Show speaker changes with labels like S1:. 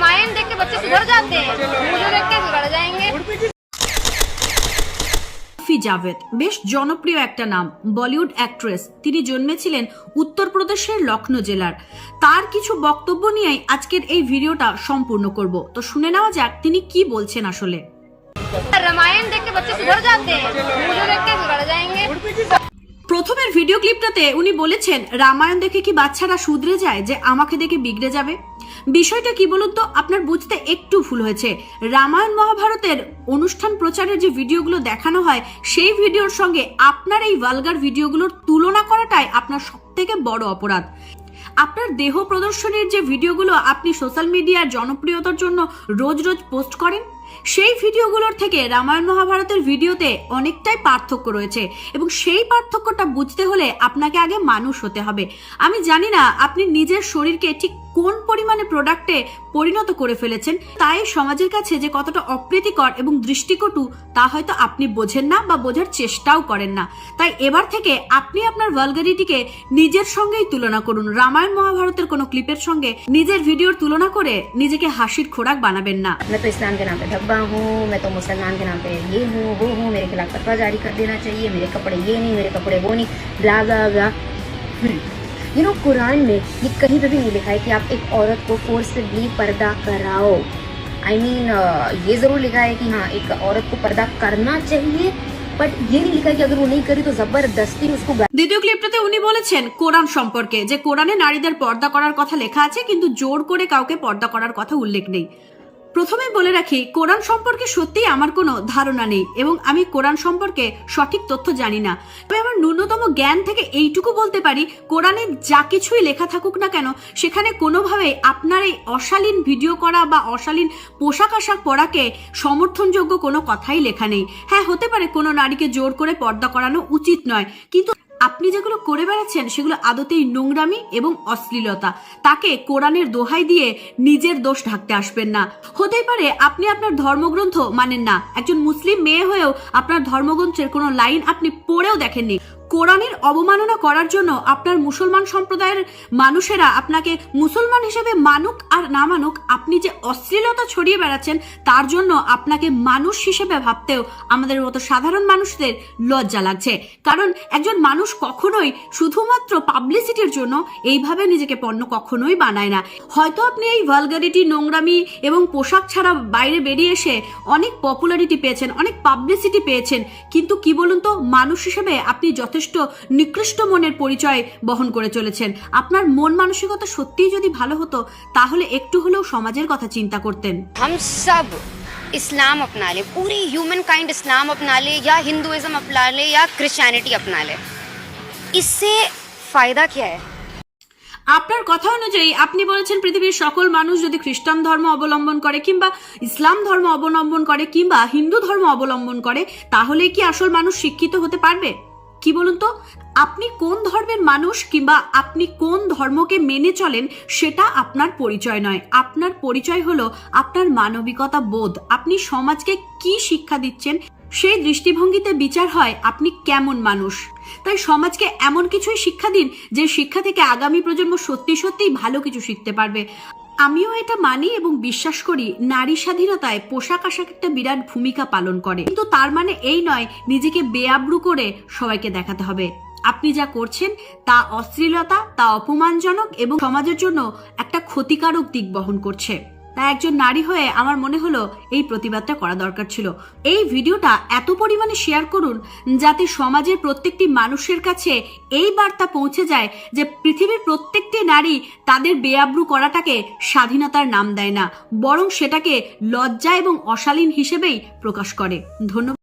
S1: रामायण देख के बच्चे सुधर जाते हैं वीडियो देख के बिगड़ जाएंगे
S2: ফি জাভেদ বেশ জনপ্রিয় একটা নাম বলিউড অ্যাক্ট্রেস তিনি জন্মেছিলেন উত্তরপ্রদেশের লখনৌ জেলার তার কিছু বক্তব্য নিয়েই আজকের এই ভিডিওটা সম্পূর্ণ করব তো শুনে নেওয়া যাক তিনি কি বলছেন আসলে
S1: रामायण देख के बच्चे सुधर जाते हैं वीडियो देख के बिगड़ जाएंगे
S2: প্রথমের ভিডিও ক্লিপটাতে উনি বলেছেন রামায়ণ দেখে কি বাচ্চারা শুধরে যায় যে আমাকে দেখে বিগড়ে যাবে বিষয়টা কি বলুন তো? আপনার বুঝতে একটু ভুল হয়েছে। রামায়ণ মহাভারতের অনুষ্ঠান প্রচারের যে ভিডিওগুলো দেখানো হয়, সেই ভিডিওর সঙ্গে আপনার এই ভালগার ভিডিওগুলোর তুলনা করাটাই আপনার সব থেকে বড় অপরাধ। আপনার দেহ প্রদর্শনের যে ভিডিওগুলো আপনি সোশ্যাল মিডিয়ার জনপ্রিয়তার জন্য রোজ রোজ পোস্ট করেন, সেই ভিডিওগুলোর থেকে রামায়ণ মহাভারতের ভিডিওতে অনেকটাই পার্থক্য রয়েছে এবং সেই পার্থক্যটা বুঝতে হলে আপনাকে আগে মানুষ হতে হবে। আমি জানি না, আপনি নিজের শরীরকে ঠিক কোন পরিমাণে প্রোডাক্টে পরিণত করে ফেলেছেন তাই সমাজের কাছে যে কতটা অপ্রীতিকর এবং দৃষ্টিকটু তা হয়তো আপনি বোঝেন না বা বোঝার চেষ্টাও করেন না তাই এবার থেকে আপনি আপনার ভালগারিটিকে নিজের সঙ্গেই তুলনা করুন রামায়ণ মহাভারতের কোনো ক্লিপের সঙ্গে নিজের ভিডিওর তুলনা করে নিজেকে হাসির খোরাক বানাবেন না
S3: मैं तो इस्लाम के नाम पे धब्बा हूँ मैं तो मुसलमान के नाम पे ये हूँ वो हूँ मेरे खिलाफ फतवा जारी कर देना चाहिए मेरे कपड़े ये नहीं मेरे कपड़े वो नहीं ब्ला ब्ला ब्ला यू नो कुरान में ये कहीं पे भी नहीं लिखा है कि आप एक औरत को फोर्सफुली पर्दा कराओ आई I मीन mean, ये ज़रूर लिखा है कि हाँ एक औरत को पर्दा करना चाहिए बट ये नहीं लिखा है कि अगर वो नहीं करी तो ज़बरदस्ती उसको
S2: দ্বিতীয় ক্লিপটাতে উনি বলেছেন কোরআন সম্পর্কে যে কোরআনে নারীদের পর্দা করার কথা লেখা আছে কিন্তু জোর করে কাউকে পর্দা করার কথা উল্লেখ নেই প্রথমে বলে রাখি, কোরআন সম্পর্কে সত্যিই আমার কোনো ধারণা নেই এবং আমি কোরআন সম্পর্কে সঠিক তথ্য জানি না। তবে আমার ন্যূনতম জ্ঞান থেকে এইটুকু বলতে পারি, কোরআনে যা কিছুই লেখা থাকুক না কেন, সেখানে কোনোভাবেই আপনার এই অশালীন ভিডিও করা বা অশালীন পোশাক আশাক পরাকে সমর্থনযোগ্য কোনো কথাই লেখা নেই। হ্যাঁ হতে পারে কোনো নারীকে জোর করে পর্দা করানো উচিত নয়, কিন্তু আপনি যেগুলো করে বেড়াচ্ছেন সেগুলো আদতেই নোংরামি এবং অশ্লীলতা। তাকে কোরআনের দোহাই দিয়ে নিজের দোষ ঢাকতে আসবেন না। হতেই পারে আপনি আপনার ধর্মগ্রন্থ মানেন না। একজন মুসলিম মেয়ে হয়েও আপনার ধর্মগ্রন্থের কোনো লাইন আপনি পড়েও দেখেননি। কোরআনের অবমাননা করার জন্য আপনার মুসলমান সম্প্রদায়ের মানুষেরা আপনাকে মুসলমান হিসেবে মানুক আর না মানুক, আপনি যে অশ্লীলতা ছড়িয়ে বেড়াচ্ছেন, তার জন্য আপনাকে মানুষ হিসেবে ভাবতেও আমাদের মতো সাধারণ মানুষদের লজ্জা লাগছে। কারণ একজন মানুষ কখনোই শুধুমাত্র পাবলিসিটির জন্য এইভাবে নিজেকে পণ্য কখনোই বানায় না। হয়তো আপনি এই ভালগারিটি নোংরামি এবং পোশাক ছাড়া বাইরে বেরিয়ে এসে অনেক পপুলারিটি পেয়েছেন, অনেক পাবলিসিটি পেয়েছেন, কিন্তু কি বলুন তো, মানুষ হিসেবে আপনি যথেষ্ট নিকৃষ্ট মনের পরিচয় বহন করে চলেছেন আপনার মন মানসিকতা সত্যিই যদি ভালো হতো তাহলে একটু হলেও সমাজের কথা চিন্তা করতেন
S3: हम सब इस्लाम अपना लें पूरी ह्यूमन काइंड इस्लाम अपना ले या हिंदुइज्म अपना ले या क्रिश्चियनिटी अपना ले इससे फ़ायदा क्या है
S2: আপনার কথা অনুযায়ী আপনি বলেছেন পৃথিবীর সকল মানুষ যদি খ্রিস্টান ধর্ম অবলম্বন করে কিংবা ইসলাম ধর্ম অবলম্বন করে কিংবা হিন্দু ধর্ম অবলম্বন করে তাহলে কি আসল মানুষ শিক্ষিত হতে পারবে কি বলুন তো? আপনি কোন ধর্মের মানুষ কিংবা আপনি কোন ধর্মকে মেনে চলেন সেটা আপনার পরিচয় নয়। আপনার পরিচয় হলো আপনার মানবিকতা বোধ। আপনি সমাজকে কি শিক্ষা দিচ্ছেন সেই দৃষ্টিভঙ্গিতে বিচার হয় আপনি কেমন মানুষ। তাই সমাজকে এমন কিছুই শিক্ষা দিন যে শিক্ষা থেকে আগামী প্রজন্ম সত্যি সত্যিই ভালো কিছু শিখতে পারবে। আমিও এটা মানি এবং বিশ্বাস করি নারী স্বাধীনতায় পোশাক আশাক একটা বিরাট ভূমিকা পালন করে। কিন্তু তার মানে এই নয়, নিজেকে বেআব্রু করে সবাইকে দেখাতে হবে। আপনি যা করছেন, তা অশ্লীলতা, তা অপমানজনক এবং সমাজের জন্য একটা ক্ষতিকারক দিক বহন করছে। তাই একজন নারী হয়ে আমার মনে হলো এই প্রতিবাদটা করা দরকার ছিল। এই ভিডিওটা এত পরিমাণে শেয়ার করুন যাতে সমাজের প্রত্যেকটি মানুষের কাছে এই বার্তা পৌঁছে যায় যে পৃথিবীর প্রত্যেকটি নারী তাদের বেআব্রু করাটাকে স্বাধীনতার নাম দেয় না, বরং সেটাকে লজ্জা এবং অশালীন হিসেবেই প্রকাশ করে। ধন্যবাদ।